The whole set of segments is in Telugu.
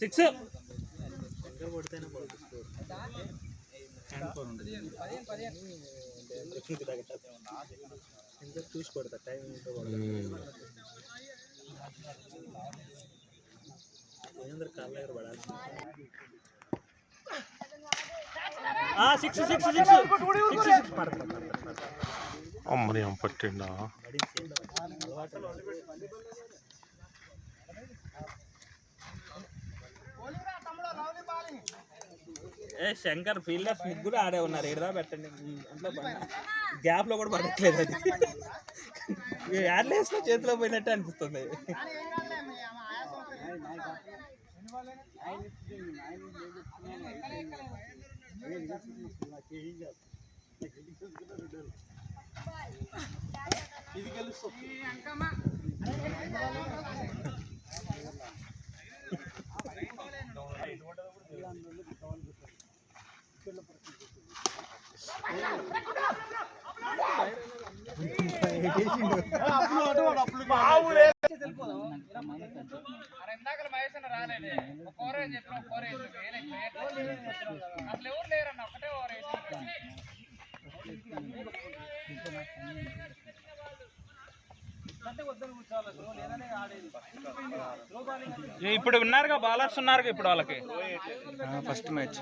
సిక్స్. చూసి కొడతా టైం కాళ్ళ పడాలి సిక్స్ సిక్స్ సిక్స్ సిక్స్. అమ్మని అమ్మ పట్టిండా? ఏ శంకర్ ఫీల్డర్స్ ముగ్గురు ఆడే ఉన్నారు. ఏడదా పెట్టండి. అంట్లో గ్యాప్లో కూడా పడట్లేదు అది. యాడ్లేస్లో చేతిలో పోయినట్టు అనిపిస్తుంది. ఇందాకలు మహేష్ అన్న రాలేదు కూర అని చెప్పిన కూర అసలు ఎవరు లేరన్న? ఒకటే ఓవర్ ఇప్పుడు ఉన్నారుగా బాలర్స్ ఉన్నారుగా ఇప్పుడు వాళ్ళకి? ఫస్ట్ మ్యాచ్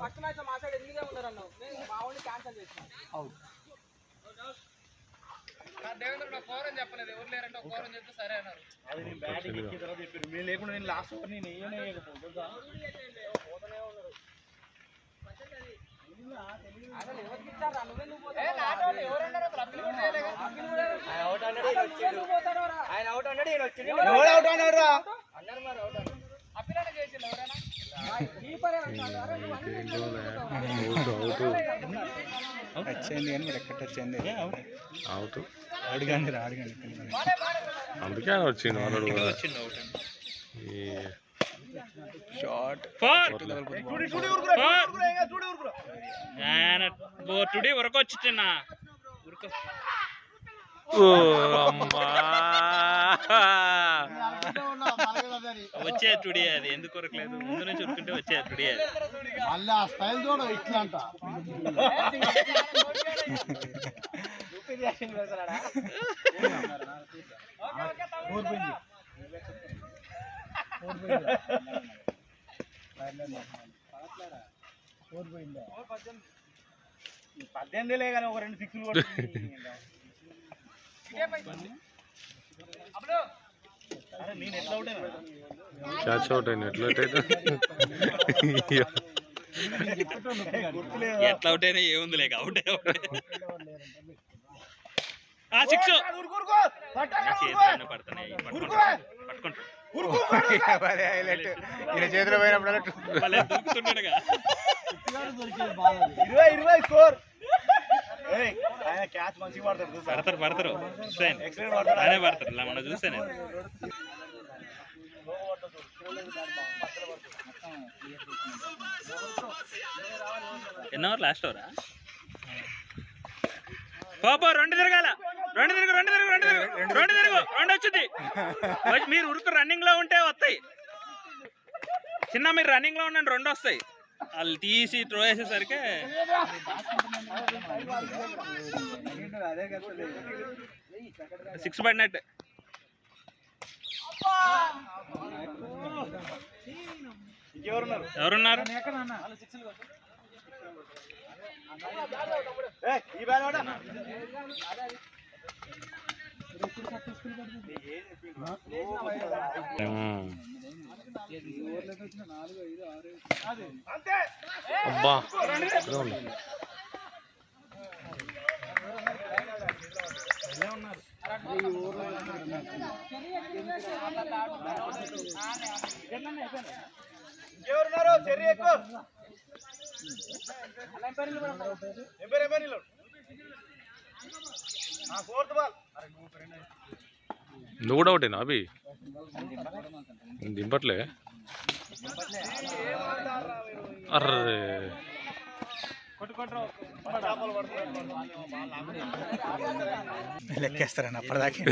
ఫస్ట్ మ్యాచ్ మా సైడ్ ఎనిమిదే ఉన్నారు అన్నావు నేను మా వాడిని క్యాన్సల్ చేసిన చెప్తే సరే అన్నారు లేకుండా నేను లాస్ట్ ఓవర్ నేను వేయలేకపోతుందా అసలు ఎవరికి ఇచ్చారా నువ్వే నువ్వు పోతావు ఎవరన్నారు అసలు అప్పీల్ కూడా చేయలే కదా. అప్పీల్ కూడా అసలు నువ్వే నువ్వు పోతావురా? ఆయన అవుట్ అన్నాడు ఈయన వచ్చిండు ఎవరు అవుట్ అన్నాడు అన్నారు మరి అవుట్ అన్నారు. అప్పీల్ అంటే చేసిండు ఎవరైనా కీపరే అంటాడు. అరే నువ్వు అన్ని అవుట్ అవుట్ వచ్చింది కానీ మీరు ఎక్కడ వచ్చింది అవుట్ అడగండి అడగండి అందుకే ఫోర్. టుడే వరకు వచ్చిన వచ్చే టుడే అది ఎందుకు కొరకలేదు? ముందు నుంచి ఉరుకుంటే వచ్చే టుడే అది. మళ్ళీ ఆ స్టైల్ చూడ ఇట్లా అంట. పద్దెనిమిదిలే కానీ ఒక రెండు సిక్స్లు కూడా అరే నేను ఎట్లా అవుట్ క్యాచ్ అవుట్ అయిన ఎట్లయితే గుర్తులేదు ఎట్లా అవుట్ అయినా ఏముంది లేక అవుట్ ఆ సిక్స్ చేతులైనా పడుతున్నాయి పట్టుకుంటాడు ఈయన చేతిలో పోయినప్పుడు ఇరవై ఇరవై స్కోర్ క్యాచ్ మంచిగా పడతాడు పడతారు పడతారు. ఎక్సలెంట్ పడతాడు. పడతారు ఇలా మనం ఎన్నో లాస్ట్ ఓవరా? పాప రెండు తిరగాల. రెండు తిరుగు రెండు తిరుగు రెండు తిరుగు. రెండు తిరుగు. రెండు వచ్చింది. వచ్చి మీరు ఉరుకు రన్నింగ్లో ఉంటే వస్తాయి. చిన్న మీరు రన్నింగ్లో ఉండండి రెండు వస్తాయి. వాళ్ళు తీసి త్రో వేసేసరికి సిక్స్ పడినట్టు ఇంకెవరున్నారు ఎవరున్నారు ఈ అబ్బా. ఇంకెవరున్నారు చెర్రీ ఎక్కువ. ఫోర్త్ బాల్ నువ్వు కూడా ఒకటేనా అభి? దింపట్లే. అర్రే. లెక్కేస్తారని అప్పటిదాకా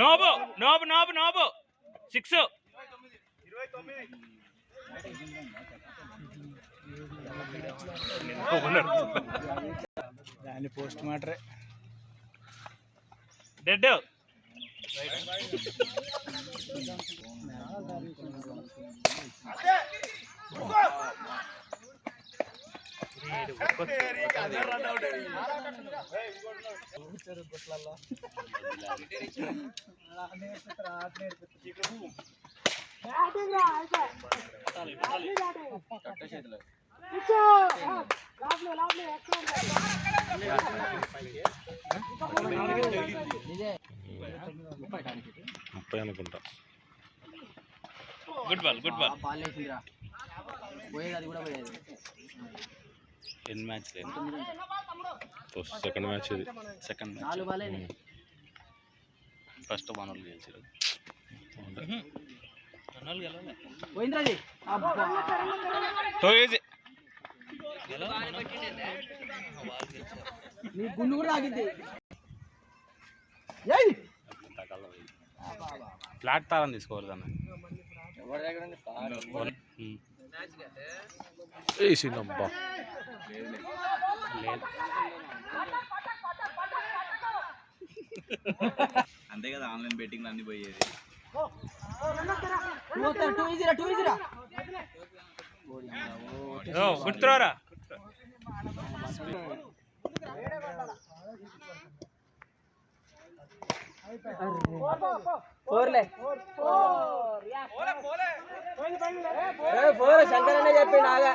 no ball no ball no ball no ball. Six. దాన్ని పోస్ట్ మాటరే డెడ్. నిజే ముప్పై అనుకుంటా. Good ball good ball ball వేసిందిరా పోయేది అది కూడా పోయేది. ఎన్ని మ్యాచ్ సెకండ్ మ్యాచ్ ఇది. సెకండ్ ఫస్ట్ గెలిచారు. పోయిందిరా అది అబ్బా నీ గుండు కూడా తాగింది ఫ్లాట్ తారం తీసుకోవాలి దాన్ని వేసిందబ్బా అంతే కదా ఆన్లైన్ బెట్టింగ్ అన్ని పోయేది. టూ వస్తారు టూ ఈజీరా టూ ఈజీరా గుడ్ త్రోరా ఫోర్లే. ఫోర్ శంకర్ అనే చెప్పి నాగా